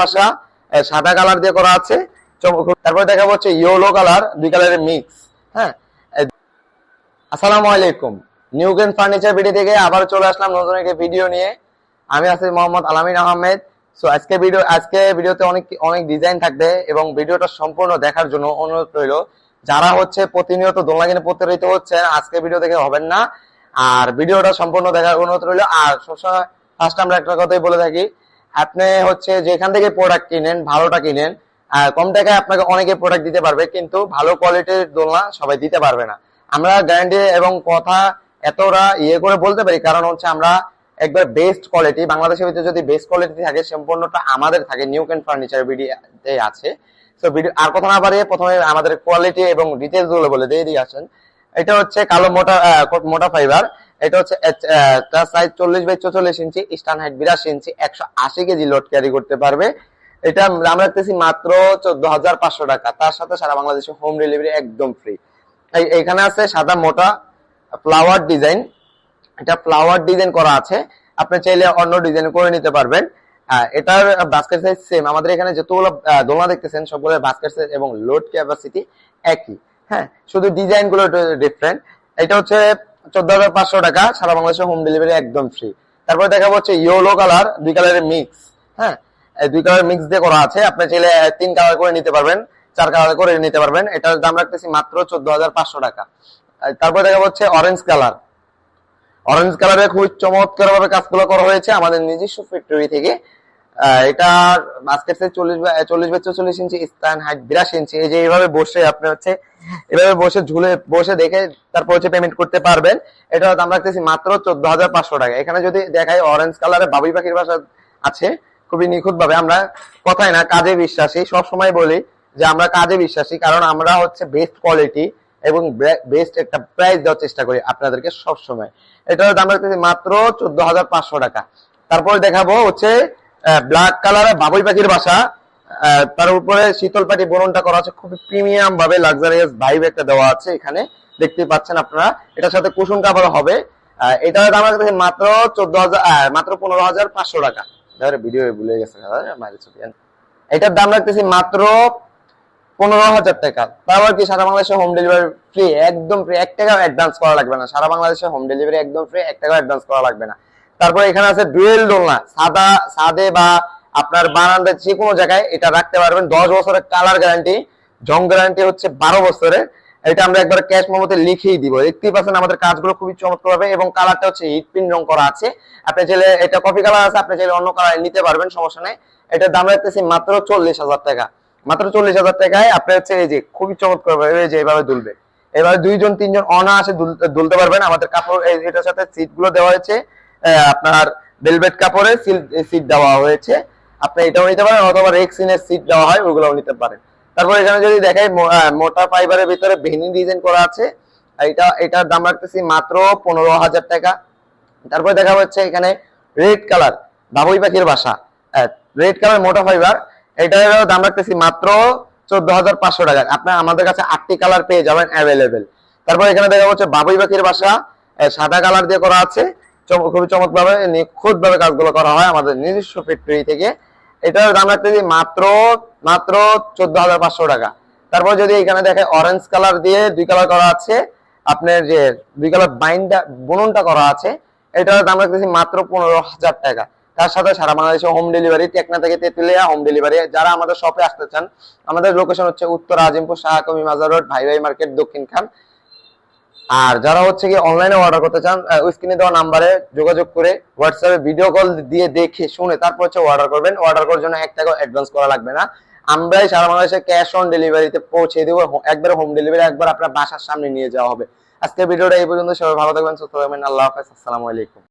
বাসা সাদা কালার দিয়ে করা আছে। তারপরে দেখাবো হচ্ছে ইয়েলো কালার দুই কালারের মিক্স হ্যাঁ? আসসালামু আলাইকুম। নিউ গেন ফার্নিচার ভিডিও থেকে আবার চলে আসলাম নতুন একটা ভিডিও নিয়ে। আমি আছি মোহাম্মদ আলামিন আহমেদ। সো আজকে ভিডিও আজকে ভিডিওতে অনেক অনেক ডিজাইন থাকবে এবং ভিডিওটা সম্পূর্ণ দেখার জন্য অনুরোধ রইল। যারা হচ্ছে প্রতিনিয়ত দোলনা কিনে প্রতারিত হচ্ছে আজকে ভিডিও দেখে হবেন না। আর ভিডিওটা সম্পূর্ণ দেখার অনুরোধ রইল। আর সবসময় ফার্স্ট আমরা একটা কথাই বলে থাকি আপনি হচ্ছে যেখান থেকে প্রোডাক্ট কিনেন, ভালোটা কিনেন কম টাকায় আপনাকে অনেকে প্রোডাক্ট দিতে পারবে, কিন্তু ভালো কোয়ালিটির দোলনা সবাই দিতে পারবে না। আমরা গ্যারান্টি এবং কথা এতটা ইয়ে করে বলতে পারি, কারণ হচ্ছে আমরা একবার বেস্ট কোয়ালিটি বাংলাদেশের ভিতরে যদি বেস্ট কোয়ালিটি থাকে, সম্পূর্ণটা আমাদের থাকে নিউ ক্যান ফার্নিচার ভিডিওতে আছে। তো ভিডিও আর কথা না বাড়িয়ে প্রথমে আমাদের কোয়ালিটি এবং ডিটেলসগুলো বলে দিয়ে দিয়ে আসেন। এটা হচ্ছে কালো মোটা মোটা ফাইবার এটা হচ্ছে তার সাইজ চল্লিশ বাই চৌচল্লিশ ইঞ্চি স্টান হাইট বিরাশি ইঞ্চি, একশো আশি কেজি লোড ক্যারি করতে পারবে। এটা আমরা রাখতেছি মাত্র চোদ্দ হাজার পাঁচশো টাকা। তার সাথে সারা বাংলাদেশে হোম ডেলিভারি একদম ফ্রি এখানে আছে সাদা, মোটা ফ্লাওয়ার ডিজাইন এটা ফ্লাওয়ার ডিজাইন করা আছে। আপনি চাইলে অন্য ডিজাইন করে নিতে পারবেন। এটার বাস্কেট সাইজ সেম আমাদের এখানে যতগুলো দোলনা দেখতেছেন সবগুলো বাস্কেট সাইজ এবং লোড ক্যাপাসিটি একই। হ্যাঁ শুধু ডিজাইনগুলো ডিফারেন্ট এটা হচ্ছে চোদ্দ হাজার পাঁচশো টাকা সারা বাংলাদেশে হোম ডেলিভারি একদম ফ্রি তারপরে দেখাবো হচ্ছে ইয়েলো কালার দুই কালারের মিক্স হ্যাঁ? দুই কালার মিক্স দিয়ে করা আছে। আপনি চাইলে তিন কালার করে নিতে পারবেন, চার কালার করে নিতে পারবেন। এটার দাম রাখতেছি মাত্র চোদ্দ হাজার পাঁচশো টাকা। তারপরে দেখাবো হচ্ছে অরেঞ্জ কালার অরেঞ্জ কালারের খুবই চমৎকার ভাবে কাজগুলো করা হয়েছে আমাদের নিজস্ব ফ্যাক্টরি থেকে। এটার সাইজ চল্লিশ বাই চল্লিশ বাই চল্লিশ ইঞ্চি স্ট্যান্ড হাইট, বিরাশি ইঞ্চি। এই যে এইভাবে বসে আপনি হচ্ছে, এভাবে বসে ঝুলে, বসে দেখে তারপর হচ্ছে পেমেন্ট করতে পারবেন। এটা দাম রাখতেছি মাত্র চোদ্দ হাজার পাঁচশো টাকা। এখানে যদি দেখাই অরেঞ্জ কালারের বাবুই পাখির বাসা আছে, খুবই নিখুঁত ভাবে আমরা কথাই না, কাজে বিশ্বাসী। সব সময় বলি যে আমরা কাজে বিশ্বাসী, কারণ আমরা হচ্ছে বেস্ট কোয়ালিটি এবং বেস্ট একটা প্রাইস দেওয়ার চেষ্টা করি আপনাদেরকে সব সময়। এটার দাম রাখতেছি মাত্র চোদ্দ হাজার পাঁচশো টাকা। তারপরে দেখাবো হচ্ছে ব্ল্যাক কালারের বাবুই পাখির বাসা। তার উপরে শীতল পাটি বরণটা করা আছে। খুবই প্রিমিয়াম ভাবে লাক্সারিয়াস ভাইব একটা দেওয়া আছে এখানে। দেখতে পাচ্ছেন আপনারা। এটার সাথে কুশন কাভার হবে। এটার দাম রাখতেছি মাত্র চোদ্দ হাজার মাত্র পনেরো হাজার পাঁচশো টাকা। ভিডিও ভুলে গেছে। এটার দাম রাখতেছি মাত্র পনেরো হাজার টাকা। তারপর কি সারা বাংলাদেশে হোম ডেলিভারি ফ্রি একদম ফ্রি এক টাকা অ্যাডভান্স করা লাগবে না। সারা বাংলাদেশে হোম ডেলিভারি একদম ফ্রি এক টাকা অ্যাডভান্স করা লাগবে না। তারপর এখানে আছে ডুয়েল দোলনা। সাদা, সাদে বা আপনার বারান্দা যে কোনো জায়গায় এটা রাখতে পারবেন। দশ বছরের কালার গ্যারান্টি, জং গ্যারান্টি হচ্ছে বারো বছরের। এটা আমরা একবার ক্যাশ মোমোতে লিখেই দিব। দেখতেই পাচ্ছেন আমাদের কাজগুলো খুবই চমৎকার হবে এবং কালারটা হচ্ছে হিট পিন রং করা আছে। আপনি চাইলে এটা কপি কালার আছে, আপনি চাইলে অন্য কালার নিতে পারবেন, সমস্যা নেই। এটার দাম রাখতেছি মাত্র চল্লিশ হাজার টাকা। মাত্র চল্লিশ হাজার টাকায় আপনি হচ্ছে এই যে খুবই চমৎকার এই যে এইভাবে দুলবে। এবার দুইজন, তিনজন অনায়াসে দুল- দুলতে পারবেন। আমাদের কাপড় এটার সাথে সিটগুলো দেওয়া হয়েছে। আপনার ভেলভেট কাপড়ে সিট দেওয়া হয়েছে। আপনি এটাও নিতে পারেন অথবা রেক্সিনের সিট দেওয়া হয়, ওগুলোও নিতে পারেন। তারপর এখানে যদি দেখাই মোটা ফাইবারের ভিতরে ভেনি ডিজাইন করা আছে এটা এটার দাম রাখতেছি মাত্র পনেরো হাজার টাকা। তারপরে দেখা হচ্ছে এখানে রেড কালার বাবুই পাখির বাসা। রেড কালার মোটা ফাইবার এটার দাম রাখতেছি মাত্র চোদ্দ হাজার পাঁচশো টাকা। আপনার আমাদের কাছে আটটি কালার পেয়ে যাবেন অ্যাভেলেবেল তারপর এখানে দেখা হচ্ছে বাবুই পাখির বাসা সাদা কালার দিয়ে করা আছে। খুবই চমৎকার ভাবে নিখুঁত ভাবে কাজগুলো করা হয় আমাদের নিজস্ব ফ্যাক্টরি থেকে। এটার দাম রাখতেছি মাত্র মাত্র চোদ্দ হাজার পাঁচশো টাকা। তারপর যদি এখানে দেখে অরেঞ্জ কালার দিয়ে দুই কালার করা আছে, আপনার যে দুই কালার বাইনটা বুননটা করা আছে, এটার দাম রাখতেছি মাত্র পনেরো হাজার টাকা। তার সাথে সারা বাংলাদেশে হোম ডেলিভারি টেকনা থেকে তেতুলিয়া হোম ডেলিভারি যারা আমাদের শপে আসতে চান, আমাদের লোকেশন হচ্ছে উত্তর আজিমপুর শাহাকমি মাজার রোড ভাই ভাই মার্কেট, দক্ষিণ খান। আর যারা হচ্ছে কি অনলাইনে অর্ডার করতে চান ওই স্ক্রিনে দেওয়া নাম্বারে যোগাযোগ করে হোয়াটসঅ্যাপে ভিডিও কল দিয়ে দেখে শুনে তারপর হচ্ছে অর্ডার করবেন। অর্ডার করার জন্য এক টাকা অ্যাডভান্স করা লাগবে না। আমরাই সারা বাংলাদেশে ক্যাশ অন ডেলিভারিতে পৌঁছে দেবো। একবার হোম ডেলিভারি একবার আপনার বাসার সামনে নিয়ে যাওয়া হবে। আজকে ভিডিওটা এই পর্যন্ত। সবাই ভালো থাকবেন, সুস্থ থাকবেন। আল্লাহ হাফেজ। আসসালামু আলাইকুম।